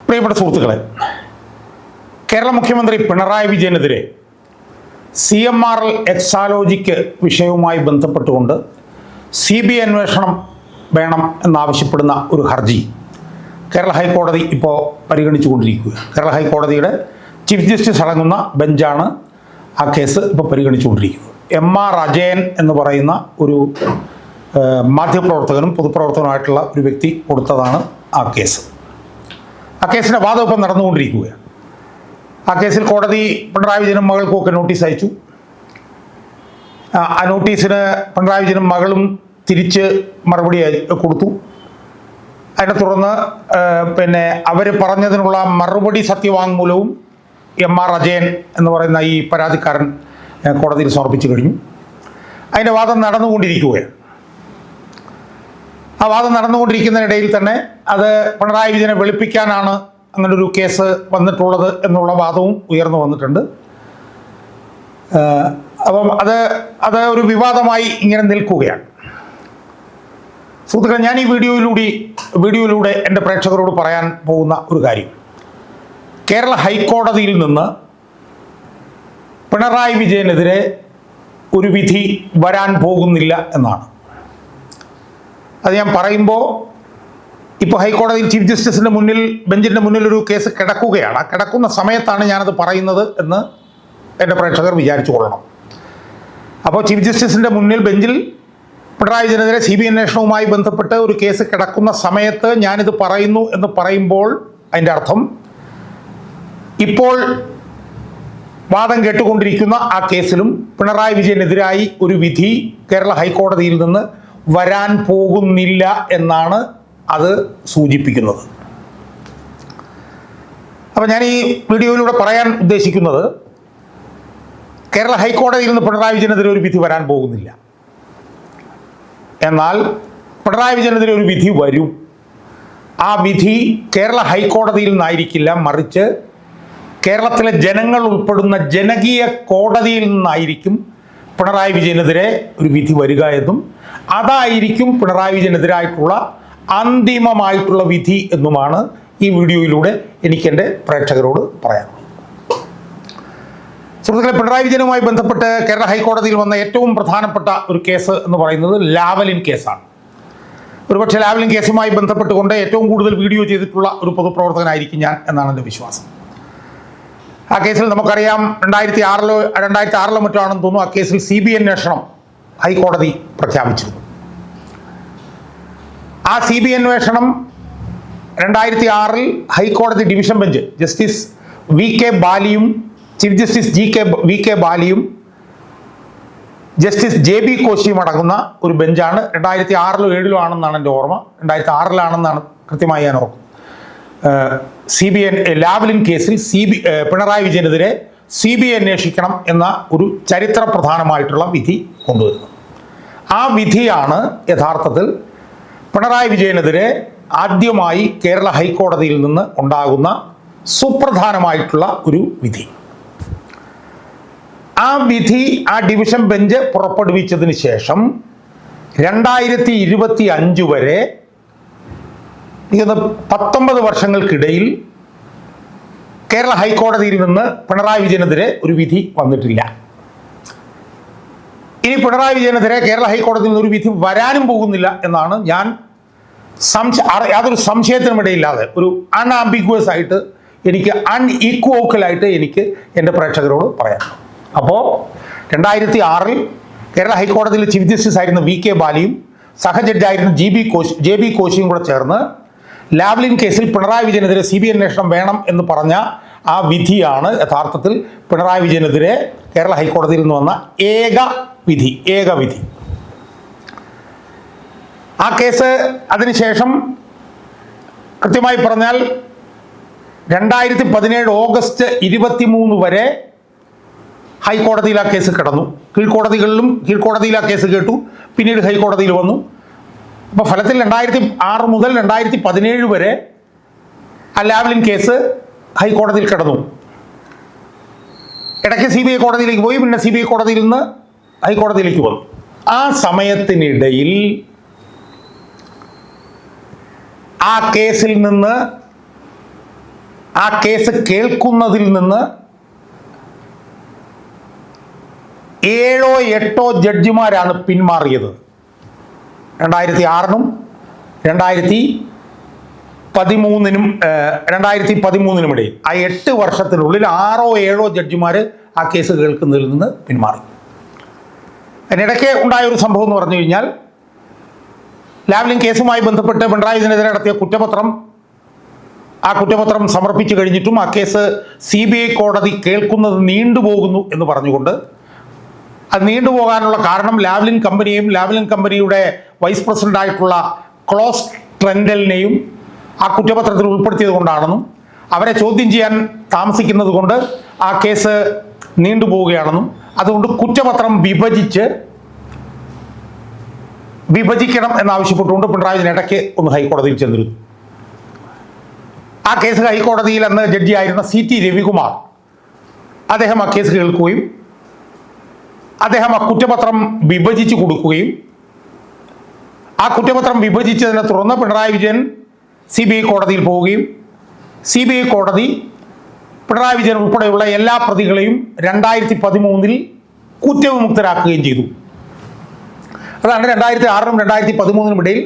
പ്രിയപ്പെട്ട സുഹൃത്തുക്കളെ കേരള മുഖ്യമന്ത്രി Pinarayi വിജയനെതിരെ C M R L Exalogic വിഷയവുമായി ബന്ധപ്പെട്ടുകൊണ്ട് സി ബി ഐ അന്വേഷണം വേണം എന്നാവശ്യപ്പെടുന്ന ഒരു ഹർജി കേരള ഹൈക്കോടതി ഇപ്പോൾ പരിഗണിച്ചുകൊണ്ടിരിക്കുക കേരള ഹൈക്കോടതിയുടെ ചീഫ് ജസ്റ്റിസ് അടങ്ങുന്ന ബെഞ്ചാണ് ആ കേസ് ഇപ്പോൾ പരിഗണിച്ചുകൊണ്ടിരിക്കുന്നത്. എം ആർ അജയൻ എന്ന് പറയുന്ന ഒരു മാധ്യമപ്രവർത്തകനും പൊതുപ്രവർത്തകനുമായിട്ടുള്ള ഒരു വ്യക്തി കൊടുത്തതാണ് ആ കേസ്. കേസിന്റെ വാദം ഇപ്പം നടന്നുകൊണ്ടിരിക്കുകയാണ്. ആ കേസിൽ കോടതി പിണറായി വിജയനും മകൾക്കും ഒക്കെ നോട്ടീസ് അയച്ചു. ആ നോട്ടീസിന് പിണറായി വിജയനും മകളും തിരിച്ച് മറുപടി കൊടുത്തു. അതിനെ തുടർന്ന് പിന്നെ അവർ പറഞ്ഞതിനുള്ള മറുപടി സത്യവാങ്മൂലവും എം ആർ അജയൻ എന്ന് പറയുന്ന ഈ പരാതിക്കാരൻ കോടതിയിൽ സമർപ്പിച്ചു കഴിഞ്ഞു. അതിന്റെ വാദം നടന്നുകൊണ്ടിരിക്കുകയാണ്. ആ വാദം നടന്നുകൊണ്ടിരിക്കുന്നതിനിടയിൽ തന്നെ അത് പിണറായി വിജയനെ വെളുപ്പിക്കാനാണ് ഒരു കേസ് വന്നിട്ടുള്ളത് എന്നുള്ള വാദവും ഉയർന്നു വന്നിട്ടുണ്ട്. അപ്പം അത് അത് ഒരു വിവാദമായി ഇങ്ങനെ നിൽക്കുകയാണ്. സുഹൃത്തുക്കളെ ഞാൻ ഈ വീഡിയോയിലൂടെ വീഡിയോയിലൂടെ എന്റെ പ്രേക്ഷകരോട് പറയാൻ പോകുന്ന ഒരു കാര്യം. കേരള ഹൈക്കോടതിയിൽ നിന്ന് പിണറായി വിജയനെതിരെ ഒരു വിധി വരാൻ പോകുന്നില്ല എന്നാണ്. അത് ഞാൻ പറയുമ്പോൾ ഇപ്പോൾ ഹൈക്കോടതിയിൽ ചീഫ് ജസ്റ്റിസിന്റെ മുന്നിൽ ബെഞ്ചിന്റെ മുന്നിൽ ഒരു കേസ് കിടക്കുകയാണ്. ആ കിടക്കുന്ന സമയത്താണ് ഞാനത് പറയുന്നത് എന്ന് എന്റെ പ്രേക്ഷകർ വിചാരിച്ചു കൊള്ളണം. അപ്പോൾ ചീഫ് ജസ്റ്റിസിന്റെ മുന്നിൽ ബെഞ്ചിൽ പിണറായി വിജയനെതിരെ സി ബി അന്വേഷണവുമായി ബന്ധപ്പെട്ട് ഒരു കേസ് കിടക്കുന്ന സമയത്ത് ഞാനിത് പറയുന്നു എന്ന് പറയുമ്പോൾ അതിന്റെ അർത്ഥം ഇപ്പോൾ വാദം കേട്ടുകൊണ്ടിരിക്കുന്ന ആ കേസിലും പിണറായി വിജയനെതിരായി ഒരു വിധി കേരള ഹൈക്കോടതിയിൽ നിന്ന് വരാൻ പോകുന്നില്ല എന്നാണ് അത് സൂചിപ്പിക്കുന്നത്. അപ്പം ഞാൻ ഈ വീഡിയോയിലൂടെ പറയാൻ ഉദ്ദേശിക്കുന്നത് കേരള ഹൈക്കോടതിയിൽ നിന്ന് പിണറായി വിജയനെതിരെ ഒരു വിധി വരാൻ പോകുന്നില്ല. എന്നാൽ പിണറായി വിജയനെതിരെ ഒരു വിധി വരും. ആ വിധി കേരള ഹൈക്കോടതിയിൽ നിന്നായിരിക്കില്ല മറിച്ച് കേരളത്തിലെ ജനങ്ങൾ ഉൾപ്പെടുന്ന ജനകീയ കോടതിയിൽ നിന്നായിരിക്കും പിണറായി വിജയനെതിരെ ഒരു വിധി വരിക എന്നും അതായിരിക്കും പിണറായി വിജയനെതിരായിട്ടുള്ള അന്തിമമായിട്ടുള്ള വിധി എന്നുമാണ് ഈ വീഡിയോയിലൂടെ എനിക്ക് എന്റെ പ്രേക്ഷകരോട് പറയാം സുഹൃത്തുക്കളെ പിണറായി വിജയനുമായി ബന്ധപ്പെട്ട് കേരള ഹൈക്കോടതിയിൽ വന്ന ഏറ്റവും പ്രധാനപ്പെട്ട ഒരു കേസ് എന്ന് പറയുന്നത് ലാവലിൻ കേസാണ്. ഒരുപക്ഷെ ലാവലിൻ കേസുമായി ബന്ധപ്പെട്ടുകൊണ്ട് ഏറ്റവും കൂടുതൽ വീഡിയോ ചെയ്തിട്ടുള്ള ഒരു പൊതുപ്രവർത്തകനായിരിക്കും ഞാൻ എന്നാണ് എന്റെ വിശ്വാസം. ആ കേസിൽ നമുക്കറിയാം രണ്ടായിരത്തി ആറിലോ രണ്ടായിരത്തി ആറിലോ മറ്റോ ആണെന്ന് തോന്നുന്നു ആ കേസിൽ സി ബി അന്വേഷണം ഹൈക്കോടതി പ്രഖ്യാപിച്ചിരുന്നു. ആ സി ബി അന്വേഷണം രണ്ടായിരത്തി ആറിൽ ഹൈക്കോടതി division bench justice V K ബാലിയും chief justice G K V K ബാലിയും justice J B കോശിയും അടങ്ങുന്ന ഒരു ബെഞ്ചാണ്. രണ്ടായിരത്തി ആറിലോ ഏഴിലോ ആണെന്നാണ് എന്റെ ഓർമ്മ. രണ്ടായിരത്തി ആറിലാണെന്നാണ് കൃത്യമായി ഞാൻ ഓർക്കുന്നത്. സി ബി എൻ ലാവലിൻ കേസിൽ സി ബി പിണറായി വിജയനെതിരെ സി ബി ഐ അന്വേഷിക്കണം എന്ന ഒരു ചരിത്ര പ്രധാനമായിട്ടുള്ള വിധി കൊണ്ടുവരുന്നത് ആ വിധിയാണ് യഥാർത്ഥത്തിൽ പിണറായി വിജയനെതിരെ ആദ്യമായി കേരള ഹൈക്കോടതിയിൽ നിന്ന് ഉണ്ടാകുന്ന സുപ്രധാനമായിട്ടുള്ള ഒരു വിധി. ആ വിധി ആ ഡിവിഷൻ ബെഞ്ച് പുറപ്പെടുവിച്ചതിന് ശേഷം രണ്ടായിരത്തി ഇരുപത്തി അഞ്ച് വരെ എനിക്കൊന്ന് പത്തൊമ്പത് വർഷങ്ങൾക്കിടയിൽ കേരള ഹൈക്കോടതിയിൽ നിന്ന് പിണറായി വിജയനെതിരെ ഒരു വിധി വന്നിട്ടില്ല. ഇനി പിണറായി വിജയനെതിരെ കേരള ഹൈക്കോടതിയിൽ നിന്ന് ഒരു വിധി വരാനും പോകുന്നില്ല എന്നാണ് ഞാൻ സംശ യാതൊരു സംശയത്തിനുമിടയില്ലാതെ ഒരു അൺആംബിഗ്വസ് ആയിട്ട് എനിക്ക് അൺഈക്വോക്കലായിട്ട് എനിക്ക് എന്റെ പ്രേക്ഷകരോട് പറയാം. അപ്പോൾ രണ്ടായിരത്തി ആറിൽ കേരള ഹൈക്കോടതിയിലെ ചീഫ് ജസ്റ്റിസ് ആയിരുന്ന വി കെ ബാലിയും സഹജഡ്ജായിരുന്ന G B Koshy J B കോശിയും കൂടെ ചേർന്ന് ലാവ്ലിൻ കേസിൽ പിണറായി വിജയനെതിരെ സി ബി അന്വേഷണം വേണം എന്ന് പറഞ്ഞ ആ വിധിയാണ് യഥാർത്ഥത്തിൽ പിണറായി വിജയനെതിരെ കേരള ഹൈക്കോടതിയിൽ നിന്ന് വന്ന ഏക വിധി ഏക വിധി. ആ കേസ് അതിനുശേഷം കൃത്യമായി പറഞ്ഞാൽ രണ്ടായിരത്തി പതിനേഴ് ഓഗസ്റ്റ് ഇരുപത്തിമൂന്ന് വരെ ഹൈക്കോടതിയിൽ ആ കേസ് കിടന്നു. കീഴ്ക്കോടതികളിലും കീഴ്ക്കോടതിയിൽ ആ കേസ് കേട്ടു. പിന്നീട് ഹൈക്കോടതിയിൽ വന്നു. അപ്പോൾ ഫലത്തിൽ രണ്ടായിരത്തി ആറ് മുതൽ രണ്ടായിരത്തി പതിനേഴ് വരെ ആ ലാവ്ലിൻ കേസ് ഹൈക്കോടതിയിൽ കിടന്നു. ഇടയ്ക്ക് സി ബി ഐ കോടതിയിലേക്ക് പോയി പിന്നെ സി ബി ഐ കോടതിയിൽ നിന്ന് ഹൈക്കോടതിയിലേക്ക് വന്നു. ആ സമയത്തിനിടയിൽ ആ കേസിൽ നിന്ന് ആ കേസ് കേൾക്കുന്നതിൽ നിന്ന് ഏഴോ എട്ടോ ജഡ്ജിമാരാണ് പിന്മാറിയത്. രണ്ടായിരത്തി ആറിനും രണ്ടായിരത്തി പതിമൂന്നിനും രണ്ടായിരത്തി പതിമൂന്നിനും ഇടയിൽ ആ എട്ട് വർഷത്തിനുള്ളിൽ ആറോ ഏഴോ ജഡ്ജിമാർ ആ കേസ് കേൾക്കുന്നതിൽ നിന്ന് പിന്മാറി. അതിനിടയ്ക്ക് ഉണ്ടായ ഒരു സംഭവം എന്ന് പറഞ്ഞു കഴിഞ്ഞാൽ ലാവ്ലിൻ കേസുമായി ബന്ധപ്പെട്ട് പിണറായി വിജയനെതിരെ നടത്തിയ കുറ്റപത്രം ആ കുറ്റപത്രം സമർപ്പിച്ചു കഴിഞ്ഞിട്ടും ആ കേസ് സി കോടതി കേൾക്കുന്നത് നീണ്ടുപോകുന്നു എന്ന് പറഞ്ഞുകൊണ്ട് അത് നീണ്ടുപോകാനുള്ള കാരണം ലാവ്ലിൻ കമ്പനിയും ലാവ്ലിൻ കമ്പനിയുടെ വൈസ് പ്രസിഡന്റായിട്ടുള്ള ക്ലോസ് ട്രെൻഡലിനെയും ആ കുറ്റപത്രത്തിൽ ഉൾപ്പെടുത്തിയത് കൊണ്ടാണെന്നും അവരെ ചോദ്യം ചെയ്യാൻ താമസിക്കുന്നത് കൊണ്ട് ആ കേസ് നീണ്ടുപോവുകയാണെന്നും അതുകൊണ്ട് കുറ്റപത്രം വിഭജിച്ച് വിഭജിക്കണം എന്നാവശ്യപ്പെട്ടുകൊണ്ട് പിണറായി ഇടയ്ക്ക് ഒന്ന് ഹൈക്കോടതിയിൽ ചെന്നിരുന്നു. ആ കേസ് ഹൈക്കോടതിയിൽ അന്ന് ജഡ്ജിയായിരുന്ന സി ടി രവികുമാർ അദ്ദേഹം ആ കേസ് കേൾക്കുകയും അദ്ദേഹം ആ കുറ്റപത്രം വിഭജിച്ച് കൊടുക്കുകയും ആ കുറ്റപത്രം വിഭജിച്ചതിനെ തുടർന്ന് Pinarayi Vijayan C B I കോടതിയിൽ പോവുകയും സി ബി ഐ കോടതി പിണറായി വിജയൻ ഉൾപ്പെടെയുള്ള എല്ലാ പ്രതികളെയും രണ്ടായിരത്തി പതിമൂന്നിൽ കുറ്റവിമുക്തരാക്കുകയും ചെയ്തു. അതാണ് രണ്ടായിരത്തി ആറിനും രണ്ടായിരത്തി പതിമൂന്നിനും ഇടയിൽ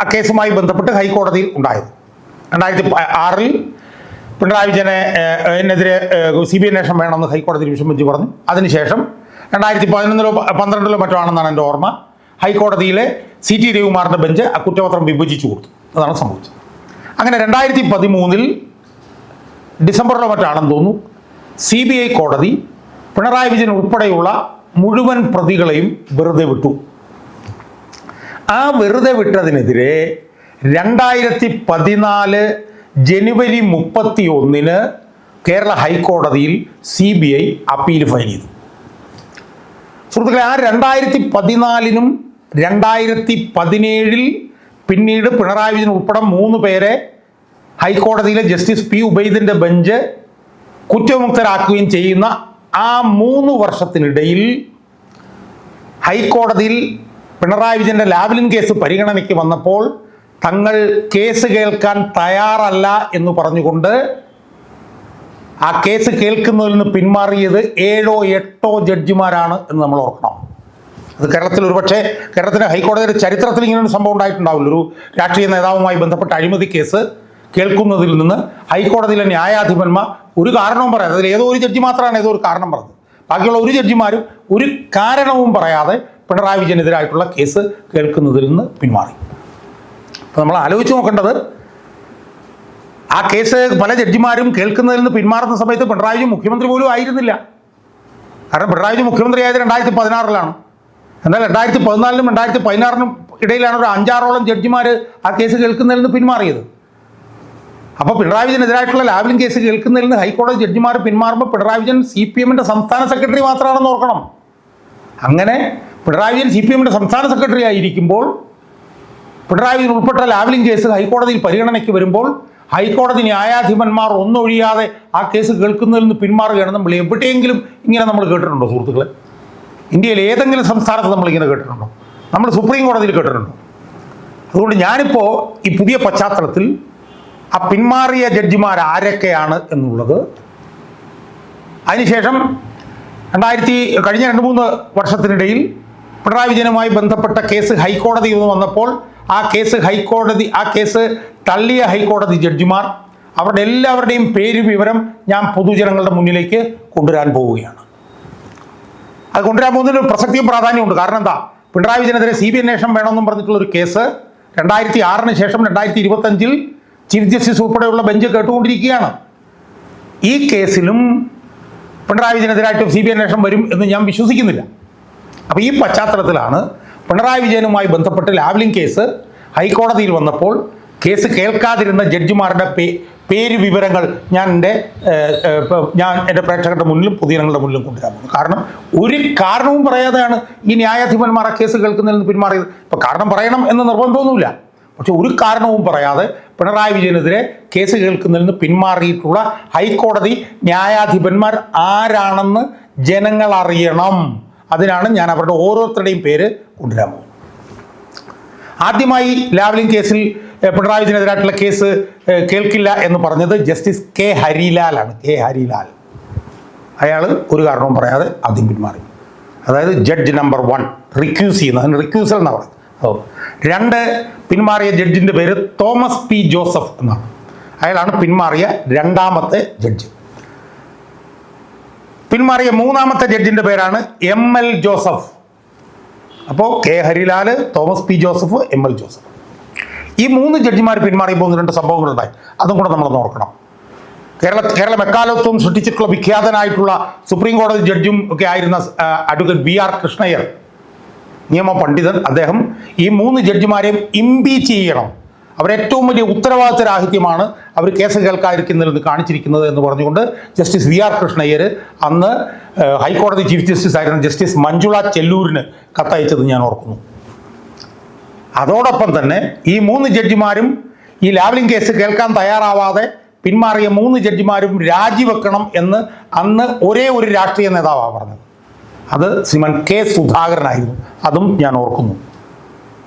ആ കേസുമായി ബന്ധപ്പെട്ട് ഹൈക്കോടതിയിൽ ഉണ്ടായത്. രണ്ടായിരത്തി ആറിൽ പിണറായി വിജയനെ എന്നെതിരെ സി ബി അന്വേഷണം വേണമെന്ന് ഹൈക്കോടതി ഡിവിഷൻ ബെഞ്ച് പറഞ്ഞു. അതിനുശേഷം രണ്ടായിരത്തി പതിനൊന്നിലോ പന്ത്രണ്ടിലോ മറ്റോ ആണെന്നാണ് എന്റെ ഓർമ്മ. ഹൈക്കോടതിയിലെ സി ടി രവികുമാറിന്റെ ബെഞ്ച് ആ കുറ്റപത്രം വിഭജിച്ചു കൊടുത്തു. അതാണ് സംഭവിച്ചത്. അങ്ങനെ രണ്ടായിരത്തി പതിമൂന്നിൽ ഡിസംബറിലോ മറ്റാണെന്ന് തോന്നുന്നു സി ബി ഐ കോടതി പിണറായി വിജയൻ ഉൾപ്പെടെയുള്ള മുഴുവൻ പ്രതികളെയും വെറുതെ വിട്ടു. ആ വെറുതെ വിട്ടതിനെതിരെ രണ്ടായിരത്തി പതിനാല് ജനുവരി മുപ്പത്തി ഒന്നിന് കേരള ഹൈക്കോടതിയിൽ C B I appeal file ചെയ്തു. സുഹൃത്തുക്കളെ ആ രണ്ടായിരത്തി പതിനാലിനും രണ്ടായിരത്തി പതിനേഴിൽ പിന്നീട് പിണറായി വിജയൻ ഉൾപ്പെടെ മൂന്ന് പേരെ ഹൈക്കോടതിയിലെ ജസ്റ്റിസ് പി ഉബൈദിന്റെ ബെഞ്ച് കുറ്റമുക്തരാക്കുകയും ചെയ്യുന്ന ആ മൂന്ന് വർഷത്തിനിടയിൽ ഹൈക്കോടതിയിൽ പിണറായി വിജയന്റെ ലാവ്ലിൻ കേസ് പരിഗണനയ്ക്ക് വന്നപ്പോൾ തങ്ങൾ കേസ് കേൾക്കാൻ തയ്യാറല്ല എന്ന് പറഞ്ഞുകൊണ്ട് ആ കേസ് കേൾക്കുന്നതിൽ നിന്ന് പിന്മാറിയത് ഏഴോ എട്ടോ ജഡ്ജിമാരാണ് എന്ന് നമ്മൾ ഓർക്കണം. അത് കേരളത്തിൽ ഒരുപക്ഷെ കേരളത്തിലെ ഹൈക്കോടതിയുടെ ചരിത്രത്തിൽ ഇങ്ങനെ ഒരു സംഭവം ഉണ്ടായിട്ടുണ്ടാവില്ല. ഒരു രാഷ്ട്രീയ നേതാവുമായി ബന്ധപ്പെട്ട അഴിമതി കേസ് കേൾക്കുന്നതിൽ നിന്ന് ഹൈക്കോടതിയിലെ ന്യായാധിപന്മാർ ഒരു കാരണവും പറയാതെ അതിൽ ഏതോ ഒരു ജഡ്ജി മാത്രമാണ് ഏതോ ഒരു കാരണം പറഞ്ഞത്. ബാക്കിയുള്ള ഒരു ജഡ്ജിമാരും ഒരു കാരണവും പറയാതെ പിണറായി വിജയനെതിരായിട്ടുള്ള കേസ് കേൾക്കുന്നതിൽ നിന്ന് പിന്മാറി. അപ്പോൾ നമ്മൾ ആലോചിച്ച് നോക്കേണ്ടത് ആ കേസ് പല ജഡ്ജിമാരും കേൾക്കുന്നതിൽ നിന്ന് പിന്മാറുന്ന സമയത്ത് പിണറായി മുഖ്യമന്ത്രി പോലും ആയിരുന്നില്ല. കാരണം പിണറായി മുഖ്യമന്ത്രി ആയത് രണ്ടായിരത്തി പതിനാറിലാണ് എന്നാൽ രണ്ടായിരത്തി പതിനാലിനും രണ്ടായിരത്തി പതിനാറിനും ഇടയിലാണ് ഒരു അഞ്ചാറോളം ജഡ്ജിമാർ ആ കേസ് കേൾക്കുന്നതിൽ നിന്ന് പിന്മാറിയത്. അപ്പോൾ പിണറായി വിജയനെതിരായിട്ടുള്ള ലാവ്ലിൻ കേസ് കേൾക്കുന്നതിൽ നിന്ന് ഹൈക്കോടതി ജഡ്ജിമാർ പിന്മാറുമ്പോൾ പിണറായി വിജയൻ സി പി എമ്മിന്റെ സംസ്ഥാന സെക്രട്ടറി മാത്രമാണെന്ന് ഓർക്കണം. അങ്ങനെ പിണറായി വിജയൻ സി പി എമ്മിന്റെ സംസ്ഥാന സെക്രട്ടറി ആയിരിക്കുമ്പോൾ പിണറായി ഉൾപ്പെട്ട ലാവലിംഗ് കേസ് ഹൈക്കോടതിയിൽ പരിഗണനയ്ക്ക് വരുമ്പോൾ ഹൈക്കോടതി ന്യായാധിപന്മാർ ഒന്നൊഴിയാതെ ആ കേസ് കേൾക്കുന്നതിൽ നിന്ന് പിന്മാറുകയാണ് നമ്മൾ എവിടെയെങ്കിലും ഇങ്ങനെ നമ്മൾ കേട്ടിട്ടുണ്ടോ സുഹൃത്തുക്കളെ? ഇന്ത്യയിൽ ഏതെങ്കിലും സംസ്ഥാനത്ത് നമ്മൾ ഇങ്ങനെ കേട്ടിട്ടുണ്ടോ? നമ്മൾ സുപ്രീം കോടതിയിൽ കേട്ടിട്ടുണ്ടോ? അതുകൊണ്ട് ഞാനിപ്പോൾ ഈ പുതിയ പശ്ചാത്തലത്തിൽ ആ പിന്മാറിയ ജഡ്ജിമാർ ആരൊക്കെയാണ് എന്നുള്ളത് അതിനുശേഷം രണ്ടായിരത്തി കഴിഞ്ഞ രണ്ട് മൂന്ന് വർഷത്തിനിടയിൽ പിണറായി വിജയനുമായി ബന്ധപ്പെട്ട കേസ് ഹൈക്കോടതിയിൽ നിന്ന് വന്നപ്പോൾ ആ കേസ് ഹൈക്കോടതി ആ കേസ് തള്ളിയ ഹൈക്കോടതി ജഡ്ജിമാർ അവരുടെ എല്ലാവരുടെയും പേര് വിവരം ഞാൻ പൊതുജനങ്ങളുടെ മുന്നിലേക്ക് കൊണ്ടുവരാൻ പോവുകയാണ്. അത് കൊണ്ടുവരാൻ പോകുന്നതിന് പ്രസക്തിയും പ്രാധാന്യമുണ്ട് കാരണം എന്താ? പിണറായി വിജയനെതിരെ സി ബി അന്വേഷണം വേണമെന്നും പറഞ്ഞിട്ടുള്ള ഒരു കേസ് രണ്ടായിരത്തി ആറിന് ശേഷം രണ്ടായിരത്തി ഇരുപത്തഞ്ചിൽ ചീഫ് ജസ്റ്റിസ് ഉൾപ്പെടെയുള്ള ബെഞ്ച് കേട്ടുകൊണ്ടിരിക്കുകയാണ്. ഈ കേസിലും പിണറായി വിജയനെതിരായിട്ട് സി ബി അന്വേഷണം വരും എന്ന് ഞാൻ വിശ്വസിക്കുന്നില്ല. അപ്പോൾ ഈ പശ്ചാത്തലത്തിലാണ് പിണറായി വിജയനുമായി ബന്ധപ്പെട്ട് ലാവ്ലിംഗ് കേസ് ഹൈക്കോടതിയിൽ വന്നപ്പോൾ കേസ് കേൾക്കാതിരുന്ന ജഡ്ജിമാരുടെ പേ പേര് വിവരങ്ങൾ ഞാൻ എന്റെ ഇപ്പം ഞാൻ എന്റെ പ്രേക്ഷകരുടെ മുന്നിലും പൊതുജനങ്ങളുടെ മുന്നിലും കൊണ്ടുവരാൻ പോകുന്നു. കാരണം ഒരു കാരണവും പറയാതെയാണ് ഈ ന്യായാധിപന്മാർ ആ കേസ് കേൾക്കുന്നതിൽ നിന്ന് പിന്മാറിയത്. ഇപ്പോൾ കാരണം പറയണം എന്ന് നിർബന്ധമൊന്നുമില്ല. പക്ഷെ ഒരു കാരണവും പറയാതെ പിണറായി വിജയനെതിരെ കേസ് കേൾക്കുന്നതിൽ നിന്ന് പിന്മാറിയിട്ടുള്ള ഹൈക്കോടതി ന്യായാധിപന്മാർ ആരാണെന്ന് ജനങ്ങൾ അറിയണം അതിനാണ് ഞാൻ അവരുടെ ഓരോരുത്തരുടെയും പേര് കൊണ്ടുവരാൻ പോകുന്നത്. ആദ്യമായി ലാവ്ലിൻ കേസിൽ പിണറായി വിജയനെതിരായിട്ടുള്ള കേസ് കേൾക്കില്ല എന്ന് പറഞ്ഞത് ജസ്റ്റിസ് കെ ഹരിലാലാണ് കെ ഹരിലാൽ. അയാൾ ഒരു കാരണവും പറയാതെ ആദ്യം പിന്മാറി. അതായത് ജഡ്ജ് നമ്പർ വൺ റിക്യൂസ് ചെയ്യുന്നത് അതിന് റിക്യൂസൽ എന്നാണ് പറയുന്നത്. ഓ രണ്ട് പിന്മാറിയ ജഡ്ജിന്റെ പേര് തോമസ് പി ജോസഫ് എന്നാണ്. അയാളാണ് പിന്മാറിയ രണ്ടാമത്തെ ജഡ്ജ്. പിന്മാറിയ മൂന്നാമത്തെ ജഡ്ജിന്റെ പേരാണ് എം എൽ ജോസഫ്. അപ്പോൾ K Harilal Thomas P Joseph M L Joseph. ഈ മൂന്ന് ജഡ്ജിമാർ പിന്മാറിയപ്പോൾ ഒന്ന് രണ്ട് സംഭവങ്ങളുണ്ടായി. അതും കൂടെ നമ്മൾ ഓർക്കണം. കേരള കേരള എക്കാലത്തും സൃഷ്ടിച്ചിട്ടുള്ള വിഖ്യാതനായിട്ടുള്ള സുപ്രീം കോടതി ജഡ്ജും ഒക്കെ ആയിരുന്ന അഡ്വക്കേറ്റ് ബി ആർ കൃഷ്ണയ്യർ. നിയമ പണ്ഡിതൻ അദ്ദേഹം ഈ മൂന്ന് ജഡ്ജിമാരെയും ഇംപീച്ച് ചെയ്യണം. അവരേറ്റവും വലിയ ഉത്തരവാദിത്ത രാഹിത്യമാണ് അവർ കേസ് കേൾക്കാതിരിക്കുന്നതിൽ കാണിച്ചിരിക്കുന്നത് എന്ന് പറഞ്ഞുകൊണ്ട് ജസ്റ്റിസ് വി ആർ കൃഷ്ണയ്യർ അന്ന് ഹൈക്കോടതി ചീഫ് ജസ്റ്റിസ് ആയിരുന്ന ജസ്റ്റിസ് മഞ്ജുള ചെല്ലൂരിന് കത്തയച്ചത് ഞാൻ ഓർക്കുന്നു. അതോടൊപ്പം തന്നെ ഈ മൂന്ന് ജഡ്ജിമാരും ഈ ലാവലിംഗ് കേസ് കേൾക്കാൻ തയ്യാറാവാതെ പിന്മാറിയ മൂന്ന് ജഡ്ജിമാരും രാജിവെക്കണം എന്ന് അന്ന് ഒരേ ഒരു രാഷ്ട്രീയ നേതാവാണ് പറഞ്ഞത്. അത് ശ്രീമാൻ കെ സുധാകരനായിരുന്നു. അതും ഞാൻ ഓർക്കുന്നു.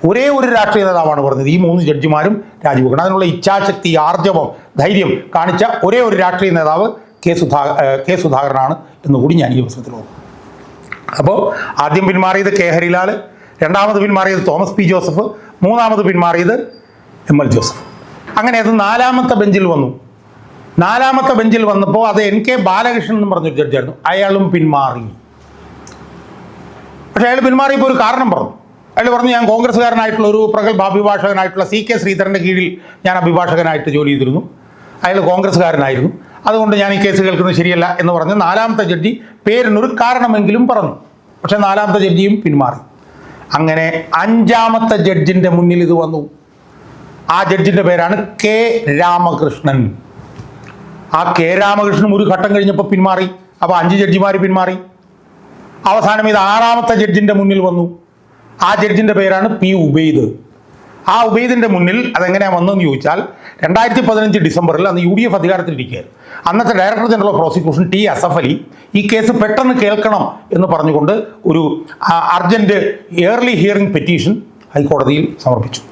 ഒരേ ഒരു രാഷ്ട്രീയ നേതാവാണ് പറഞ്ഞത്. ഈ മൂന്ന് ജഡ്ജിമാരും രാജിവെക്കണം. അതിനുള്ള ഇച്ഛാശക്തി ആർജവം ധൈര്യം കാണിച്ച ഒരേ ഒരു രാഷ്ട്രീയ നേതാവ് കെ സുധാ കെ സുധാകരനാണ് എന്നുകൂടി ഞാൻ ഈ അവസരത്തിൽ ഓർക്കുന്നു. അപ്പോൾ ആദ്യം പിന്മാറിയത് കെ ഹരിലാൽ രണ്ടാമത് പിന്മാറിയത് തോമസ് പി ജോസഫ് മൂന്നാമത് പിന്മാറിയത് എം എൽ ജോസഫ്. അങ്ങനെ അത് നാലാമത്തെ ബെഞ്ചിൽ വന്നു. നാലാമത്തെ ബെഞ്ചിൽ വന്നപ്പോൾ അത് എൻ കെ ബാലകൃഷ്ണൻ എന്ന് പറഞ്ഞൊരു ജഡ്ജായിരുന്നു. അയാളും പിന്മാറി. പക്ഷേ അയാൾ പിന്മാറിയപ്പോൾ ഒരു കാരണം പറഞ്ഞു. അയാൾ പറഞ്ഞു ഞാൻ കോൺഗ്രസ്സുകാരനായിട്ടുള്ള ഒരു പ്രഗത്ഭ അഭിഭാഷകനായിട്ടുള്ള സി കെ ശ്രീധരന്റെ കീഴിൽ ഞാൻ അഭിഭാഷകനായിട്ട് ജോലി ചെയ്തിരുന്നു. അയാൾ കോൺഗ്രസ്സുകാരനായിരുന്നു. അതുകൊണ്ട് ഞാൻ ഈ കേസ് കേൾക്കുന്നത് ശരിയല്ല എന്ന് പറഞ്ഞ് നാലാമത്തെ ജഡ്ജി പേരിനൊരു കാരണമെങ്കിലും പറഞ്ഞു. പക്ഷേ നാലാമത്തെ ജഡ്ജിയും പിന്മാറി. അങ്ങനെ അഞ്ചാമത്തെ ജഡ്ജിന്റെ മുന്നിൽ ഇത് വന്നു. ആ ജഡ്ജിന്റെ പേരാണ് കെ രാമകൃഷ്ണൻ. ആ കെ രാമകൃഷ്ണൻ ഒരു ഘട്ടം കഴിഞ്ഞപ്പോൾ പിന്മാറി. അപ്പോൾ അഞ്ച് ജഡ്ജിമാർ പിന്മാറി. അവസാനം ഇത് ആറാമത്തെ ജഡ്ജിന്റെ മുന്നിൽ വന്നു. ആ ജഡ്ജിന്റെ പേരാണ് പി ഉബൈദ്. ആ ഉബൈദിന്റെ മുന്നിൽ അതെങ്ങനെയാണ് വന്നതെന്ന് ചോദിച്ചാൽ രണ്ടായിരത്തി പതിനഞ്ച് ഡിസംബറിൽ അന്ന് യു ഡി എഫ് അധികാരത്തിലിരിക്കുകയായിരുന്നു. അന്നത്തെ director general of prosecution T Asaf Ali ഈ കേസ് പെട്ടെന്ന് കേൾക്കണം എന്ന് പറഞ്ഞുകൊണ്ട് ഒരു അർജന്റ് ഇയർലി ഹിയറിംഗ് പെറ്റീഷൻ ഹൈക്കോടതിയിൽ സമർപ്പിച്ചു.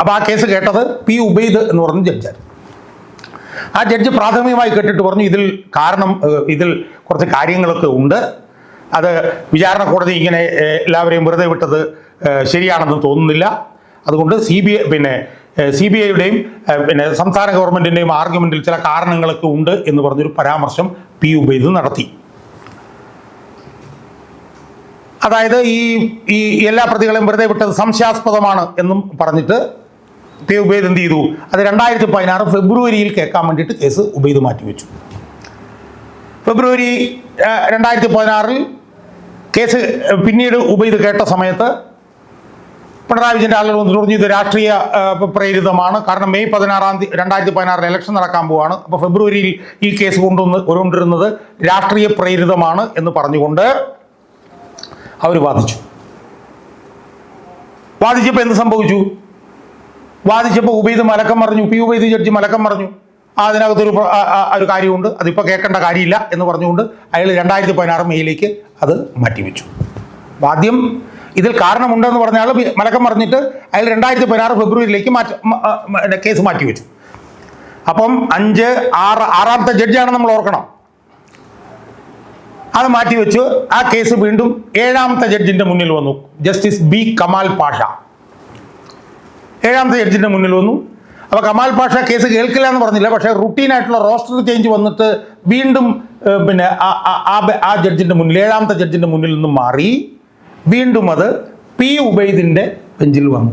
അപ്പോൾ ആ കേസ് കേട്ടത് പി ഉബൈദ് എന്ന് പറഞ്ഞ ജഡ്ജായിരുന്നു. ആ ജഡ്ജ് പ്രാഥമികമായി കേട്ടിട്ട് പറഞ്ഞു ഇതിൽ കാരണം ഇതിൽ കുറച്ച് കാര്യങ്ങളൊക്കെ ഉണ്ട്. അത് വിചാരണ കോടതി ഇങ്ങനെ എല്ലാവരെയും വെറുതെ വിട്ടത് ശരിയാണെന്ന് തോന്നുന്നില്ല. അതുകൊണ്ട് സി ബി ഐ പിന്നെ സി ബി ഐയുടെയും പിന്നെ സംസ്ഥാന ഗവൺമെന്റിന്റെയും ആർഗ്യുമെന്റിൽ ചില കാരണങ്ങളൊക്കെ ഉണ്ട് എന്ന് പറഞ്ഞൊരു പരാമർശം പി ഉബൈദ് നടത്തി. അതായത് ഈ ഈ എല്ലാ പ്രതികളെയും വെറുതെ വിട്ടത് സംശയാസ്പദമാണ് എന്നും പറഞ്ഞിട്ട് പി ഉബൈദ് എന്ത് ചെയ്തു? അത് രണ്ടായിരത്തി പതിനാറ് ഫെബ്രുവരിയിൽ കേൾക്കാൻ വേണ്ടിയിട്ട് കേസ് ഉബൈദ് മാറ്റിവെച്ചു. ഫെബ്രുവരി രണ്ടായിരത്തി പതിനാറിൽ കേസ് പിന്നീട് ഉബൈദ് കേട്ട സമയത്ത് പിണറായി വിജയന്റെ ആളുകൾ വന്നിട്ട് പറഞ്ഞു ഇത് രാഷ്ട്രീയ പ്രേരിതമാണ്. കാരണം മെയ് പതിനാറാം തീയതി രണ്ടായിരത്തി പതിനാറിൽ ഇലക്ഷൻ നടക്കാൻ പോവാണ്. അപ്പോൾ ഫെബ്രുവരിയിൽ ഈ കേസ് കൊണ്ടുവന്ന് കൊണ്ടുവരുന്നത് രാഷ്ട്രീയ പ്രേരിതമാണ് എന്ന് പറഞ്ഞുകൊണ്ട് അവർ വാദിച്ചു. വാദിച്ചപ്പോൾ എന്ത് സംഭവിച്ചു? വാദിച്ചപ്പോൾ ഉബൈദ് മലക്കം പറഞ്ഞു പി ഉബൈദ് ജഡ്ജി മലക്കം പറഞ്ഞു അതിനകത്തൊരു ഒരു കാര്യമുണ്ട്. അതിപ്പോൾ കേൾക്കേണ്ട കാര്യമില്ല എന്ന് പറഞ്ഞുകൊണ്ട് അയാൾ രണ്ടായിരത്തി പതിനാറ് മെയ്യിലേക്ക് അത് മാറ്റിവെച്ചു. ആദ്യം ഇതിൽ കാരണമുണ്ടെന്ന് പറഞ്ഞാൽ മലക്കം പറഞ്ഞിട്ട് അയാൾ രണ്ടായിരത്തി പതിനാറ് ഫെബ്രുവരിയിലേക്ക് മാറ്റി കേസ് മാറ്റിവെച്ചു. അപ്പം അഞ്ച് ആറ് ആറാമത്തെ ജഡ്ജിയാണ് നമ്മൾ ഓർക്കണം. അത് മാറ്റിവെച്ചു ആ കേസ് വീണ്ടും ഏഴാമത്തെ ജഡ്ജിന്റെ മുന്നിൽ വന്നു. Justice B. കമാൽ പാഷ. ഏഴാമത്തെ ജഡ്ജിന്റെ മുന്നിൽ വന്നു. അപ്പോൾ കമാൽ പാഷ കേസ് കേൾക്കില്ല എന്ന് പറഞ്ഞില്ല. പക്ഷേ റുട്ടീനായിട്ടുള്ള റോസ്റ്റർ ചേഞ്ച് വന്നിട്ട് വീണ്ടും പിന്നെ ആ- ജഡ്ജിന്റെ മുന്നിൽ ഏഴാമത്തെ ജഡ്ജിന്റെ മുന്നിൽ നിന്ന് മാറി വീണ്ടും അത് പി ഉബൈദിന്റെ ബെഞ്ചിൽ വന്നു.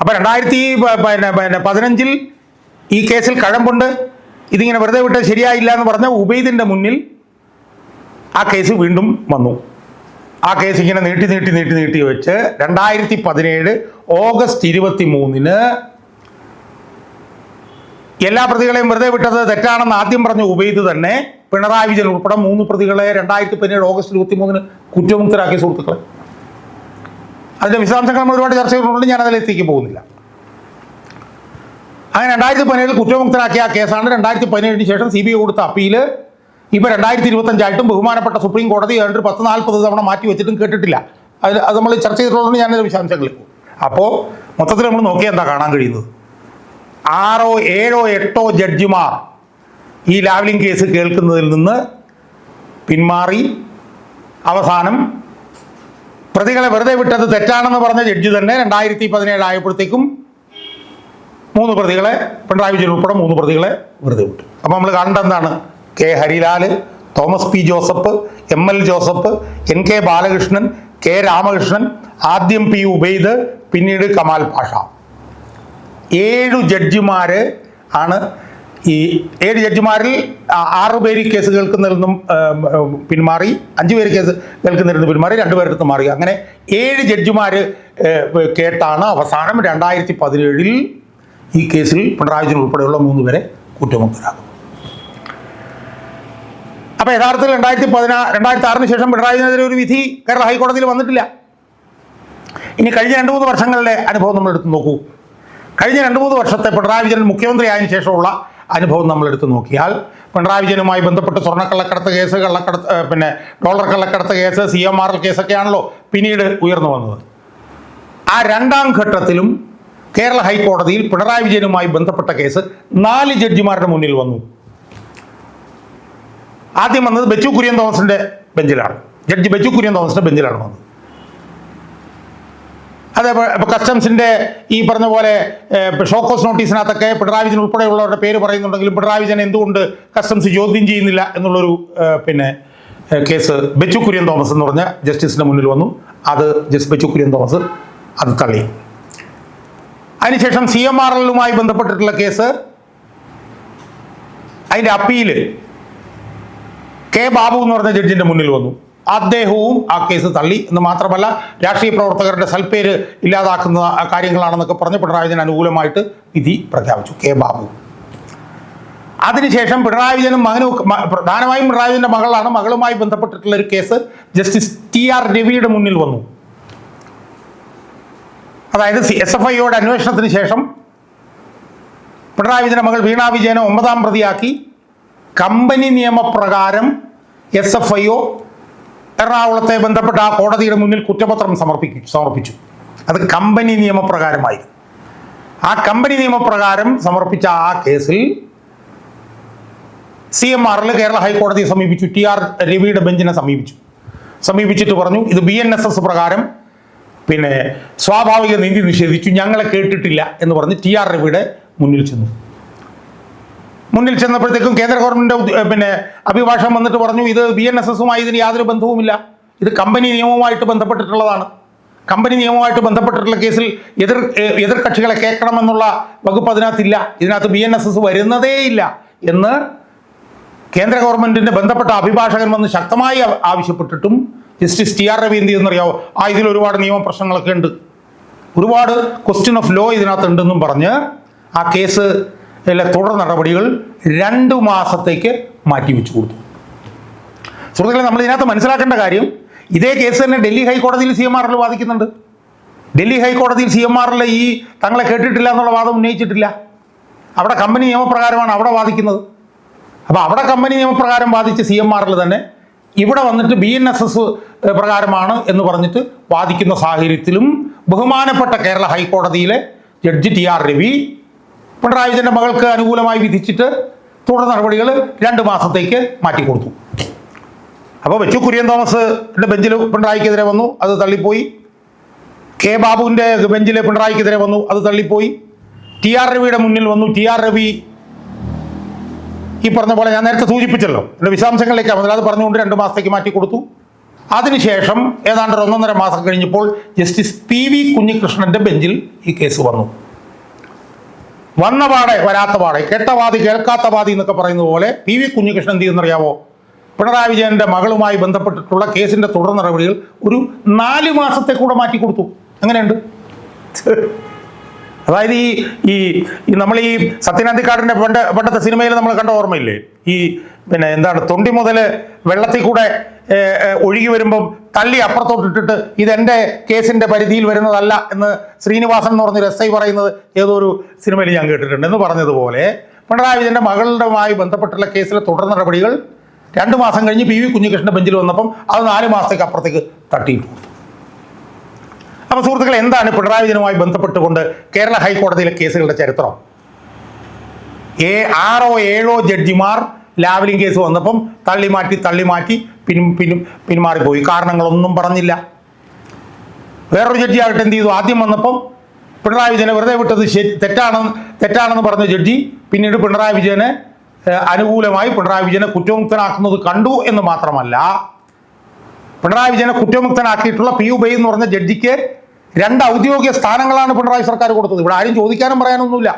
അപ്പോൾ രണ്ടായിരത്തി പിന്നെ പിന്നെ പതിനഞ്ചിൽ ഈ കേസിൽ കഴമ്പുണ്ട്. ഇതിങ്ങനെ വെറുതെ വിട്ട് ശരിയായില്ല എന്ന് പറഞ്ഞ ഉബൈദിന്റെ മുന്നിൽ ആ കേസ് വീണ്ടും വന്നു. ആ കേസ് ഇങ്ങനെ നീട്ടി നീട്ടി നീട്ടി നീട്ടി വെച്ച് രണ്ടായിരത്തി പതിനേഴ് ഓഗസ്റ്റ് ഇരുപത്തി മൂന്നിന് എല്ലാ പ്രതികളെയും വെറുതെ വിട്ടത് തെറ്റാണെന്ന് ആദ്യം പറഞ്ഞ ഉബൈദ് തന്നെ പിണറായി വിജയൻ ഉൾപ്പെടെ മൂന്ന് പ്രതികളെ രണ്ടായിരത്തി പതിനേഴ് ഓഗസ്റ്റ് ഇരുപത്തി മൂന്നിന് കുറ്റമുക്തരാക്കിയ സുഹൃത്തുക്കളെ. അതിന്റെ വിശദാംശങ്ങൾ നമ്മൾ ഒരുപാട് ചർച്ച ചെയ്തിട്ടുണ്ട് ഞാൻ അതിലെത്തിക്ക് പോകുന്നില്ല. അങ്ങനെ രണ്ടായിരത്തി പതിനേഴിൽ കുറ്റമുക്തരാക്കിയ കേസാണ് രണ്ടായിരത്തി പതിനേഴിന് ശേഷം സി ബി ഐ കൊടുത്ത അപ്പീൽ. ഇപ്പൊ രണ്ടായിരത്തി ഇരുപത്തഞ്ചായിട്ടും ബഹുമാനപ്പെട്ട സുപ്രീം കോടതി ഏതാണ്ട് പത്ത് നാൽപ്പത് തവണ മാറ്റി വെച്ചിട്ടും കേട്ടിട്ടില്ല. അത് അത് നമ്മൾ ചർച്ച ചെയ്തിട്ടുള്ളതുകൊണ്ട് ഞാൻ വിശദാംശങ്ങളിൽ പോകും. അപ്പോൾ മൊത്തത്തിൽ നമ്മൾ നോക്കിയാൽ എന്താ കാണാൻ കഴിയുന്നത്? ആറോ ഏഴോ എട്ടോ ജഡ്ജിമാർ ഈ ലാവ്ലിംഗ് കേസ് കേൾക്കുന്നതിൽ നിന്ന് പിന്മാറി അവസാനം പ്രതികളെ വെറുതെ വിട്ടത് തെറ്റാണെന്ന് പറഞ്ഞ ജഡ്ജി തന്നെ രണ്ടായിരത്തി പതിനേഴ് ആയപ്പോഴത്തേക്കും മൂന്ന് പ്രതികളെ പിണറായി വിജയൻ ഉൾപ്പെടെ മൂന്ന് പ്രതികളെ വെറുതെ വിട്ടു. അപ്പോൾ നമ്മൾ കണ്ടെന്താണ് K Harilal Thomas P Joseph M L Joseph N K Balakrishnan K Ramakrishnan ആദ്യം പി ഉബൈദ് പിന്നീട് കമാൽ പാഷ. ഏഴു ജഡ്ജിമാര് ആണ് ഈ ഏഴ് ജഡ്ജിമാരിൽ ആറ് പേര് കേസ് കേൾക്കുന്നതിൽ പിന്മാറി അഞ്ച് പേര് കേസ് കേൾക്കുന്നതിൽ പിന്മാറി രണ്ടുപേരുടെ അടുത്ത് മാറി. അങ്ങനെ ഏഴ് ജഡ്ജിമാർ കേട്ടാണ് അവസാനം രണ്ടായിരത്തി പതിനേഴിൽ ഈ കേസിൽ പിണറായി വിജയൻ ഉൾപ്പെടെയുള്ള മൂന്ന് പേരെ കുറ്റമുക്തരാകും അപ്പൊ യഥാർത്ഥത്തിൽ രണ്ടായിരത്തി പതിനാ രണ്ടായിരത്തി ആറിന് ശേഷം പിണറായി വിജയനെതിരെ ഒരു വിധി കേരള ഹൈക്കോടതിയിൽ വന്നിട്ടില്ല. ഇനി കഴിഞ്ഞ രണ്ട് മൂന്ന് വർഷങ്ങളുടെ അനുഭവം നമ്മൾ എടുത്ത് നോക്കൂ. കഴിഞ്ഞ രണ്ട് മൂന്ന് വർഷത്തെ പിണറായി വിജയൻ മുഖ്യമന്ത്രി ആയതിനു ശേഷമുള്ള അനുഭവം നമ്മൾ എടുത്തു നോക്കിയാൽ പിണറായി വിജയനുമായി ബന്ധപ്പെട്ട് സ്വർണക്കള്ളക്കടത്ത് കേസ് കള്ളക്കടത്ത് പിന്നെ ഡോളർ കള്ളക്കടത്ത് case C M R L കേസൊക്കെയാണല്ലോ പിന്നീട് ഉയർന്നു വന്നത്. ആ രണ്ടാം ഘട്ടത്തിലും കേരള ഹൈക്കോടതിയിൽ പിണറായി വിജയനുമായി ബന്ധപ്പെട്ട കേസ് നാല് ജഡ്ജിമാരുടെ മുന്നിൽ വന്നു. ആദ്യം വന്നത് ബെച്ചു കുര്യൻ തോമസിന്റെ ബെഞ്ചിലാണ്. ജഡ്ജി ബെച്ചു കുര്യൻ തോമസിന്റെ ബെഞ്ചിലാണ് വന്നത്. അതേപോലെ ഇപ്പോൾ കസ്റ്റംസിന്റെ ഈ പറഞ്ഞ പോലെ ഷോക്കോസ് നോട്ടീസിനകത്തൊക്കെ പിണറായി വിജയൻ ഉൾപ്പെടെയുള്ളവരുടെ പേര് പറയുന്നുണ്ടെങ്കിലും പിണറായി വിജയൻ എന്തുകൊണ്ട് കസ്റ്റംസ് ചോദ്യം ചെയ്യുന്നില്ല എന്നുള്ളൊരു പിന്നെ കേസ് ബെച്ചു കുര്യൻ തോമസ് എന്ന് പറഞ്ഞ ജസ്റ്റിസിന്റെ മുന്നിൽ വന്നു. അത് ജസ്റ്റ് ബെച്ചു കുര്യൻ തോമസ് അത് തള്ളി. അതിനുശേഷം സി എം ആർ എല്ലുമായി ബന്ധപ്പെട്ടിട്ടുള്ള കേസ് അതിന്റെ അപ്പീൽ കെ ബാബു എന്ന് പറഞ്ഞ ജഡ്ജിന്റെ മുന്നിൽ വന്നു. അദ്ദേഹവും ആ കേസ് തള്ളി എന്ന് മാത്രമല്ല രാഷ്ട്രീയ പ്രവർത്തകരുടെ സൽപ്പേര് ഇല്ലാതാക്കുന്ന കാര്യങ്ങളാണെന്നൊക്കെ പറഞ്ഞ് പിണറായി വിജയൻ അനുകൂലമായിട്ട് വിധി പ്രഖ്യാപിച്ചു. കെ ബാബു. അതിനുശേഷം പിണറായി വിജയനും മകനും പ്രധാനമായും പിണറായി വിജയന്റെ മകളാണ്. മകളുമായി ബന്ധപ്പെട്ടിട്ടുള്ള ഒരു കേസ് ജസ്റ്റിസ് ടി ആർ രവിയുടെ മുന്നിൽ വന്നു. അതായത് എസ് എഫ് ഐയോടെ അന്വേഷണത്തിന് ശേഷം പിണറായി വിജയന്റെ മകൾ വീണ വിജയനെ ഒമ്പതാം പ്രതിയാക്കി. കമ്പനി നിയമപ്രകാരം എസ് എഫ് ഐ എറണാകുളത്തെ ബന്ധപ്പെട്ട ആ കോടതിയുടെ മുന്നിൽ കുറ്റപത്രം സമർപ്പിക്കും സമർപ്പിച്ചു. അത് കമ്പനി നിയമപ്രകാരമായി. ആ കമ്പനി നിയമപ്രകാരം സമർപ്പിച്ച ആ കേസിൽ സി എം ആറിൽ കേരള ഹൈക്കോടതിയെ സമീപിച്ചു ടി ആർ രവിയുടെ ബെഞ്ചിനെ സമീപിച്ചു. സമീപിച്ചിട്ട് പറഞ്ഞു ഇത് ബി എൻ എസ് എസ് പ്രകാരം പിന്നെ സ്വാഭാവിക നീതി നിഷേധിച്ചു ഞങ്ങളെ കേട്ടിട്ടില്ല എന്ന് പറഞ്ഞ് ടി ആർ രവിയുടെ മുന്നിൽ ചെന്നു. മുന്നിൽ ചെന്നപ്പോഴത്തേക്കും കേന്ദ്ര ഗവൺമെന്റ് പിന്നെ അഭിഭാഷകൻ വന്നിട്ട് പറഞ്ഞു ഇത് ബി എൻ എസ് എസുമായി ഇതിന് യാതൊരു ബന്ധവുമില്ല. ഇത് കമ്പനി നിയമവുമായിട്ട് ബന്ധപ്പെട്ടിട്ടുള്ളതാണ്. കമ്പനി നിയമവുമായിട്ട് ബന്ധപ്പെട്ടിട്ടുള്ള കേസിൽ എതിർ എതിർ കക്ഷികളെ കേൾക്കണമെന്നുള്ള വകുപ്പ് അതിനകത്തില്ല. ഇതിനകത്ത് ബി എൻ എസ് എസ് വരുന്നതേയില്ല എന്ന് കേന്ദ്ര ഗവൺമെന്റിന്റെ ബന്ധപ്പെട്ട അഭിഭാഷകൻ വന്ന് ശക്തമായി ആവശ്യപ്പെട്ടിട്ടും ജസ്റ്റിസ് ടി ആർ രവി എന്ത് ചെയ്യുന്നറിയാവോ ആ ഇതിൽ ഒരുപാട് നിയമപ്രശ്നങ്ങളൊക്കെ ഉണ്ട്. ഒരുപാട് ക്വസ്റ്റ്യൻ ഓഫ് ലോ ഇതിനകത്ത് ഉണ്ടെന്നും പറഞ്ഞ് ആ കേസ് ലെ തുടർ നടപടികൾ രണ്ടു മാസത്തേക്ക് മാറ്റിവെച്ചു കൊടുത്തു. സുഹൃത്തുക്കളെ നമ്മൾ ഇതിനകത്ത് മനസ്സിലാക്കേണ്ട കാര്യം ഇതേ കേസ് തന്നെ ഡൽഹി ഹൈക്കോടതിയിൽ സി എം ആറിൽ വാദിക്കുന്നുണ്ട്. ഡൽഹി ഹൈക്കോടതിയിൽ സി എം ആറിലെ ഈ തങ്ങളെ കേട്ടിട്ടില്ല എന്നുള്ള വാദം ഉന്നയിച്ചിട്ടില്ല. അവിടെ കമ്പനി നിയമപ്രകാരമാണ് അവിടെ വാദിക്കുന്നത്. അപ്പോൾ അവിടെ കമ്പനി നിയമപ്രകാരം വാദിച്ച സി എം ആറിൽ തന്നെ ഇവിടെ വന്നിട്ട് ബി എൻ എസ് എസ് പ്രകാരമാണ് എന്ന് പറഞ്ഞിട്ട് വാദിക്കുന്ന സാഹചര്യത്തിലും ബഹുമാനപ്പെട്ട കേരള ഹൈക്കോടതിയിലെ judge T R Ravi Pinarayi വിജയന്റെ മകൾക്ക് അനുകൂലമായി വിധിച്ചിട്ട് തുടർ നടപടികൾ രണ്ട് മാസത്തേക്ക് മാറ്റി കൊടുത്തു. അപ്പോൾ വെച്ചു കുര്യൻ തോമസ് ബെഞ്ചിൽ പിണറായിക്കെതിരെ വന്നു അത് തള്ളിപ്പോയി. കെ ബാബുവിന്റെ ബെഞ്ചിൽ പിണറായിക്കെതിരെ വന്നു അത് തള്ളിപ്പോയി. ടി ആർ രവിയുടെ മുന്നിൽ വന്നു. ടി ആർ രവി ഈ പറഞ്ഞ പോലെ ഞാൻ നേരത്തെ സൂചിപ്പിച്ചല്ലോ എന്റെ വിശദാംശങ്ങളിലേക്ക് അത് പറഞ്ഞുകൊണ്ട് രണ്ട് മാസത്തേക്ക് മാറ്റി കൊടുത്തു. അതിനുശേഷം ഏതാണ്ട് ഒന്നൊന്നര മാസം കഴിഞ്ഞപ്പോൾ ജസ്റ്റിസ് പി വി കുഞ്ഞികൃഷ്ണന്റെ ബെഞ്ചിൽ ഈ കേസ് വന്നു. വന്ന പാടെ വരാത്ത പാടെ കേട്ടവാദി കേൾക്കാത്ത വാദി എന്നൊക്കെ പറയുന്ന പോലെ പി വി കുഞ്ഞികൃഷ്ണൻ എന്ത് ചെയ്യുന്നറിയാവോ പിണറായി വിജയന്റെ മകളുമായി ബന്ധപ്പെട്ടിട്ടുള്ള കേസിന്റെ തുടർ നടപടികൾ ഒരു നാല് മാസത്തെ കൂടെ മാറ്റി കൊടുത്തു. അങ്ങനെയുണ്ട് അതായത് ഈ ഈ നമ്മൾ ഈ സത്യനാന്തിക്കാടിന്റെ പണ്ട് പണ്ടത്തെ സിനിമയിൽ നമ്മൾ കണ്ട ഓർമ്മയില്ലേ? ഈ പിന്നെ എന്താണ് തൊണ്ടി മുതൽ വെള്ളത്തിൽ കൂടെ ഒഴുകി വരുമ്പം തള്ളി അപ്പുറത്തോട്ടിട്ടിട്ട് ഇതെന്റെ കേസിന്റെ പരിധിയിൽ വരുന്നതല്ല എന്ന് ശ്രീനിവാസൻ എന്ന് പറഞ്ഞൊരു എസ് ഐ പറയുന്നത് ഏതോ ഒരു സിനിമയിൽ ഞാൻ കേട്ടിട്ടുണ്ട് എന്ന് പറഞ്ഞതുപോലെ പിണറായി വിജയന്റെ മകളുടെമായി ബന്ധപ്പെട്ടുള്ള കേസിലെ തുടർ നടപടികൾ രണ്ട് മാസം കഴിഞ്ഞ് പി വി കുഞ്ഞികൃഷ്ണന്റെ ബെഞ്ചിൽ വന്നപ്പം അത് നാല് മാസത്തേക്ക് അപ്പുറത്തേക്ക് തട്ടിയിട്ടു. അപ്പോൾ സുഹൃത്തുക്കളെ എന്താണ് പിണറായി വിജയനുമായി ബന്ധപ്പെട്ടുകൊണ്ട് കേരള ഹൈക്കോടതിയിലെ കേസുകളുടെ ചരിത്രം? ഏ ആറോ ഏഴോ ജഡ്ജിമാർ ലാവലിംഗ് കേസ് വന്നപ്പം തള്ളി മാറ്റി തള്ളി മാറ്റി പിൻ പിൻ പിന്മാറിപ്പോയി. കാരണങ്ങളൊന്നും പറഞ്ഞില്ല. വേറൊരു ജഡ്ജി ആകട്ടെ എന്ത് ചെയ്തു? ആദ്യം വന്നപ്പം പിണറായി വിജയനെ വെറുതെ വിട്ടത് ശരി തെറ്റാണെന്ന് തെറ്റാണെന്ന് പറഞ്ഞ ജഡ്ജി പിന്നീട് പിണറായി വിജയനെ അനുകൂലമായി പിണറായി വിജയനെ കുറ്റമുക്തനാക്കുന്നത് കണ്ടു എന്ന് മാത്രമല്ല പിണറായി വിജയനെ കുറ്റമുക്തനാക്കിയിട്ടുള്ള പി യു ബൈ എന്ന് പറഞ്ഞ ജഡ്ജിക്ക് രണ്ട് ഔദ്യോഗിക സ്ഥാനങ്ങളാണ് പിണറായി സർക്കാർ കൊടുത്തത്. ഇവിടെ ആരും ചോദിക്കാനും പറയാനൊന്നുമില്ല.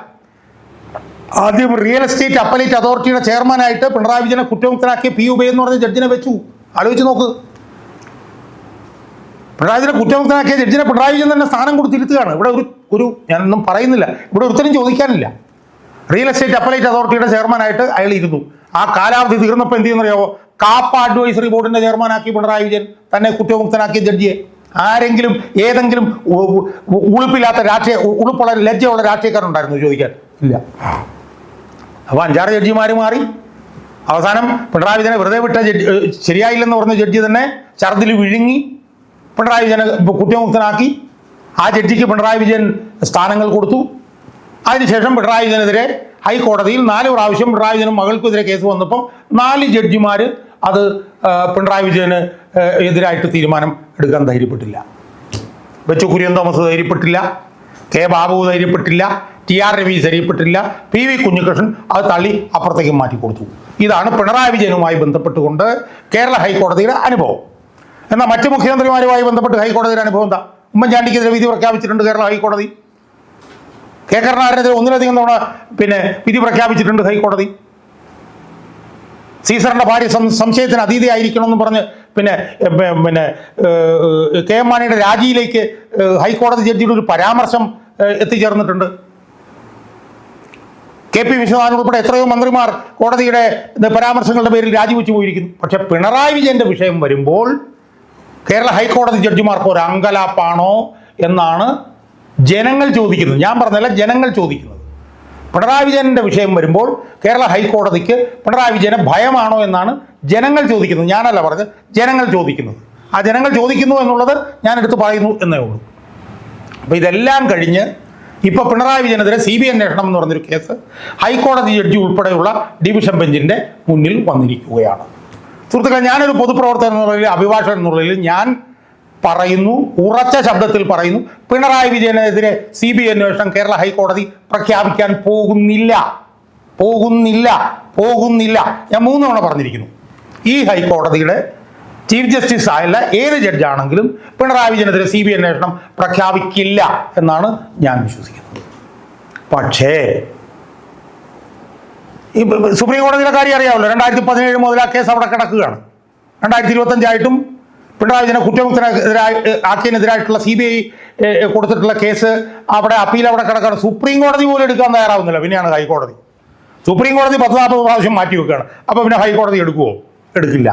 ആദ്യം റിയൽ എസ്റ്റേറ്റ് അപ്പലേറ്റ് അതോറിറ്റിയുടെ ചെയർമാനായിട്ട് പിണറായി വിജയനെ കുറ്റമുക്തനാക്കിയ പി യു ബൈ എന്ന് പറഞ്ഞ ജഡ്ജിനെ വെച്ചു. ആലോചിച്ച് നോക്ക്. പിണറായി വിജയനെ കുറ്റമുക്തനാക്കിയ ജഡ്ജിനെ പിണറായി വിജയൻ തന്നെ സ്ഥാനം കൊടുത്തിരുത്തുകയാണ്. ഇവിടെ ഒരു ഒരു ഞാനൊന്നും പറയുന്നില്ല. ഇവിടെ ഒരുത്തരും ചോദിക്കാനില്ല. റിയൽ എസ്റ്റേറ്റ് അപ്പലേറ്റ് അതോറിറ്റിയുടെ ചെയർമാനായിട്ട് അയാൾ ഇരുന്നു. ആ കാലാവധി തീർന്നപ്പോൾ എന്ത് ചെയ്യുന്നറിയാവോ? കാപ്പ അഡ്വൈസറി ബോർഡിന്റെ ചെയർമാനാക്കി പിണറായി വിജയൻ തന്നെ കുറ്റമുക്തനാക്കിയ ജഡ്ജിയെ ആരെങ്കിലും ഏതെങ്കിലും ഉളുപ്പില്ലാത്ത രാഷ്ട്രീയ ഉളുപ്പുള്ള ലജ്ജയുള്ള രാഷ്ട്രീയക്കാരുണ്ടായിരുന്നു ചോദിക്കാൻ. ഇല്ല. അപ്പോൾ അഞ്ചാറ് ജഡ്ജിമാർ മാറി. അവസാനം പിണറായി വിജയനെ വെറുതെ വിട്ട ജഡ്ജി ശരിയായില്ലെന്ന് പറഞ്ഞ ജഡ്ജി തന്നെ ഛർദിൽ വിഴുങ്ങി പിണറായി വിജയനെ കുറ്റമുക്തനാക്കി ആ ജഡ്ജിക്ക് പിണറായി വിജയൻ സ്ഥാനങ്ങൾ കൊടുത്തു. അതിനുശേഷം പിണറായി വിജയനെതിരെ ഹൈക്കോടതിയിൽ നാല് പ്രാവശ്യം പിണറായി വിജയനും മകൾക്കെതിരെ കേസ് വന്നപ്പോൾ നാല് ജഡ്ജിമാർ അത് പിണറായി വിജയന് എതിരായിട്ട് തീരുമാനം എടുക്കാൻ ധൈര്യപ്പെട്ടില്ല. ബച്ചു കുര്യൻ തോമസ് ധൈര്യപ്പെട്ടില്ല. കെ ബാബു ധൈര്യപ്പെട്ടില്ല. ടി ആർ രവി ധൈര്യപ്പെട്ടില്ല പി വി കുഞ്ഞികൃഷ്ണൻ അത് തള്ളി അപ്പുറത്തേക്ക് മാറ്റി കൊടുത്തു. ഇതാണ് പിണറായി വിജയനുമായി ബന്ധപ്പെട്ടുകൊണ്ട് കേരള ഹൈക്കോടതിയുടെ അനുഭവം. എന്നാൽ മറ്റ് മുഖ്യമന്ത്രിമാരുമായി ബന്ധപ്പെട്ട് ഹൈക്കോടതിയുടെ അനുഭവം എന്താ? ഉമ്മൻചാണ്ടിക്കെതിരെ വിധി പ്രഖ്യാപിച്ചിട്ടുണ്ട് കേരള ഹൈക്കോടതി. കെ കരുണാകരനെതിരെ ഒന്നിലധികം തവണ പിന്നെ വിധി പ്രഖ്യാപിച്ചിട്ടുണ്ട് ഹൈക്കോടതി. സീസറിന്റെ ഭാര്യ സംശയത്തിന് അതീതയായിരിക്കണമെന്ന് പറഞ്ഞ് പിന്നെ പിന്നെ കെ എം മാണിയുടെ രാജിയിലേക്ക് ഹൈക്കോടതി ജഡ്ജിയുടെ ഒരു പരാമർശം എത്തിച്ചേർന്നിട്ടുണ്ട്. കെ പി വിശ്വനാഥൻ ഉൾപ്പെടെ എത്രയോ മന്ത്രിമാർ കോടതിയുടെ പരാമർശങ്ങളുടെ പേരിൽ രാജിവെച്ചു പോയിരിക്കുന്നു. പക്ഷെ പിണറായി വിജയന്റെ വിഷയം വരുമ്പോൾ കേരള ഹൈക്കോടതി ജഡ്ജിമാർക്ക് ഒരു അങ്കലാപ്പാണോ എന്നാണ് ജനങ്ങൾ ചോദിക്കുന്നത്. ഞാൻ പറഞ്ഞല്ല ജനങ്ങൾ ചോദിക്കുന്നത്. പിണറായി വിജയന്റെ വിഷയം വരുമ്പോൾ കേരള ഹൈക്കോടതിക്ക് പിണറായി വിജയനെ ഭയമാണോ എന്നാണ് ജനങ്ങൾ ചോദിക്കുന്നത്. ഞാനല്ല പറഞ്ഞത് ജനങ്ങൾ ചോദിക്കുന്നത്. ആ ജനങ്ങൾ ചോദിക്കുന്നു എന്നുള്ളത് ഞാൻ എടുത്ത് പറയുന്നു എന്നേ ഉള്ളൂ. അപ്പോൾ ഇതെല്ലാം കഴിഞ്ഞ് ഇപ്പോൾ പിണറായി വിജയനെതിരെ സി ബി അന്വേഷണം എന്ന് പറഞ്ഞൊരു കേസ് ഹൈക്കോടതി ജഡ്ജി ഉൾപ്പെടെയുള്ള ഡിവിഷൻ ബെഞ്ചിന്റെ മുന്നിൽ വന്നിരിക്കുകയാണ്. സുഹൃത്തുക്കളെ ഞാനൊരു പൊതുപ്രവർത്തകൻ എന്നുള്ളതിൽ അഭിഭാഷകൻ എന്നുള്ളതിൽ ഞാൻ പറയുന്നു ഉറച്ച ശബ്ദത്തിൽ പറയുന്നു പിണറായി വിജയനെതിരെ സി ബി അന്വേഷണം കേരള ഹൈക്കോടതി പ്രഖ്യാപിക്കാൻ പോകുന്നില്ല. പോകുന്നില്ല പോകുന്നില്ല. ഞാൻ മൂന്ന് തവണ പറഞ്ഞിരിക്കുന്നു. ഈ ഹൈക്കോടതിയുടെ ചീഫ് ജസ്റ്റിസ് ആയുള്ള ഏത് ജഡ്ജാണെങ്കിലും പിണറായി വിജയനെതിരെ സി ബി അന്വേഷണം പ്രഖ്യാപിക്കില്ല എന്നാണ് ഞാൻ വിശ്വസിക്കുന്നത്. പക്ഷേ ഈ സുപ്രീം കോടതിയുടെ കാര്യം അറിയാമല്ലോ. രണ്ടായിരത്തി പതിനേഴ് മുതൽ ആ കേസ് അവിടെ കിടക്കുകയാണ്. രണ്ടായിരത്തി ഇരുപത്തഞ്ചായിട്ടും പിണറായി വിജയനെ കുറ്റമുക്തനെതിരായി ആക്കിയതിനെതിരായിട്ടുള്ള സി ബി ഐ കൊടുത്തിട്ടുള്ള കേസ് അവിടെ അപ്പീൽ അവിടെ കിടക്കുകയാണ്. സുപ്രീം കോടതി പോലും എടുക്കാൻ തയ്യാറാവുന്നില്ല. പിന്നെയാണ് ഹൈക്കോടതി. സുപ്രീം കോടതി പത്ത് നാൽപ്പത് പ്രാവശ്യം മാറ്റി വെക്കുകയാണ്. അപ്പോൾ പിന്നെ ഹൈക്കോടതി എടുക്കുമോ എടുക്കില്ല.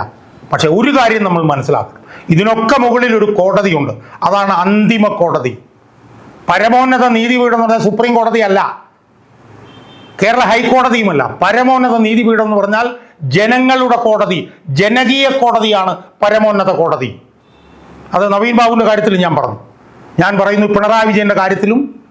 പക്ഷെ ഒരു കാര്യം നമ്മൾ മനസ്സിലാക്കണം. ഇതിനൊക്കെ മുകളിൽ ഒരു കോടതിയുണ്ട്. അതാണ് അന്തിമ കോടതി. പരമോന്നത നീതിപീഠം എന്ന് പറഞ്ഞാൽ സുപ്രീം കോടതിയല്ല. കേരള ഹൈക്കോടതിയുമല്ല. പരമോന്നത നീതിപീഠം എന്ന് പറഞ്ഞാൽ ജനങ്ങളുടെ കോടതി ജനകീയ കോടതിയാണ് പരമോന്നത കോടതി. അത് നവീൻ ബാബുവിന്റെ കാര്യത്തിൽ ഞാൻ പറഞ്ഞു. ഞാൻ പറയുന്നു പിണറായി വിജയന്റെ കാര്യത്തിലും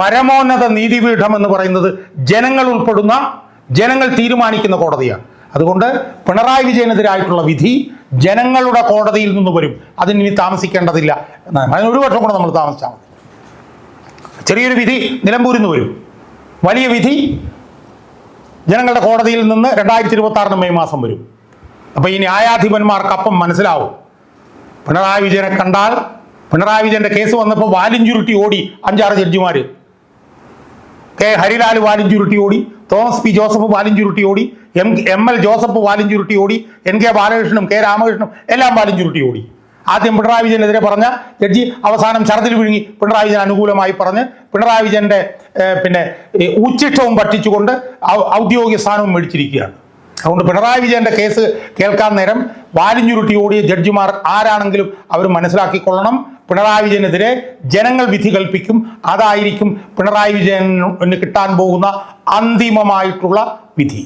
പരമോന്നത നീതിപീഠം എന്ന് പറയുന്നത് ജനങ്ങൾ ഉൾപ്പെടുന്ന ജനങ്ങൾ തീരുമാനിക്കുന്ന കോടതിയാണ്. അതുകൊണ്ട് പിണറായി വിജയനെതിരായിട്ടുള്ള വിധി ജനങ്ങളുടെ കോടതിയിൽ നിന്ന് വരും. അതിന് താമസിക്കേണ്ടതില്ല. ഒരു വർഷം കൂടെ നമ്മൾ താമസിച്ചാൽ മതി. ചെറിയൊരു വിധി നിലമ്പൂരിൽ നിന്ന് വരും. വലിയ വിധി ജനങ്ങളുടെ കോടതിയിൽ നിന്ന് രണ്ടായിരത്തി ഇരുപത്തി ആറിന് മെയ് മാസം വരും. അപ്പോൾ ഈ ന്യായാധിപന്മാർക്ക് മനസ്സിലാവും. പിണറായി വിജയനെ കണ്ടാൽ പിണറായി വിജയന്റെ കേസ് വന്നപ്പോൾ വാലിഞ്ചുരുട്ടി ഓടി അഞ്ചാറ് ജഡ്ജിമാർ കെ ഹരിലാൽ വാലിഞ്ചുരുട്ടി ഓടി തോമസ് പി ജോസഫ് വാലിഞ്ചുരുട്ടി ഓടി എം എം എൽ ജോസഫ് വാലും ചുരുട്ടി ഓടി എൻ കെ ബാലകൃഷ്ണനും കെ രാമകൃഷ്ണനും എല്ലാം വാലും ചുരുട്ടി ഓടി. ആദ്യം പിണറായി വിജയനെതിരെ പറഞ്ഞ ജഡ്ജി അവസാനം ശരത്തിൽ വിഴുങ്ങി പിണറായി വിജയൻ അനുകൂലമായി പറഞ്ഞ് പിണറായി വിജയന്റെ പിന്നെ ഉച്ചിഷ്ടവും പറ്റിച്ചുകൊണ്ട് ഔദ്യോഗിക സ്ഥാനവും മേടിച്ചിരിക്കുകയാണ്. അതുകൊണ്ട് പിണറായി വിജയന്റെ കേസ് കേൾക്കാൻ നേരം വാലിഞ്ഞുരുട്ടി ഓടിയ ജഡ്ജിമാർ ആരാണെങ്കിലും അവർ മനസ്സിലാക്കിക്കൊള്ളണം. പിണറായി വിജയനെതിരെ ജനങ്ങൾ വിധി കൽപ്പിക്കും. അതായിരിക്കും പിണറായി വിജയന് കിട്ടാൻ പോകുന്ന അന്തിമമായിട്ടുള്ള വിധി.